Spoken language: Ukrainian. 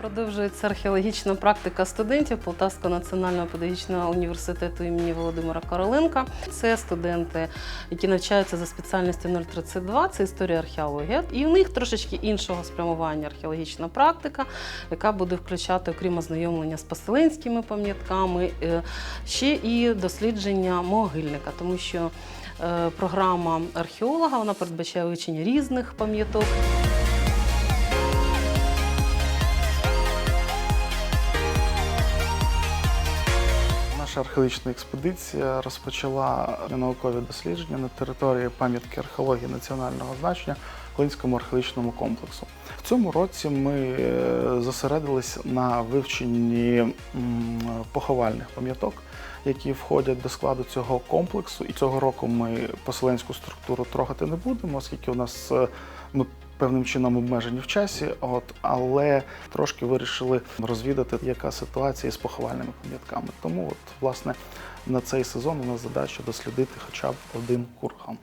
Продовжується археологічна практика студентів Полтавського національного педагогічного університету імені Володимира Короленка. Це студенти, які навчаються за спеціальністю 032, це історія археологія. І у них трошечки іншого спрямування археологічна практика, яка буде включати, окрім ознайомлення з поселенськими пам'ятками, е, ще і дослідження могильника, тому що е, програма археолога вона передбачає вивчення різних пам'яток. Наша археологічна експедиція розпочала наукові дослідження на території пам'ятки археології національного значення Клинському археологічному комплексу. В цьому році ми е, зосередились на вивченні поховальних пам'яток, які входять до складу цього комплексу. І цього року ми поселенську структуру трогати не будемо, оскільки у нас е, ми певним чином обмежені в часі, от, але трошки вирішили розвідати, яка ситуація з поховальними пам'ятками. Тому, от, власне, на цей сезон у нас задача дослідити хоча б один курган.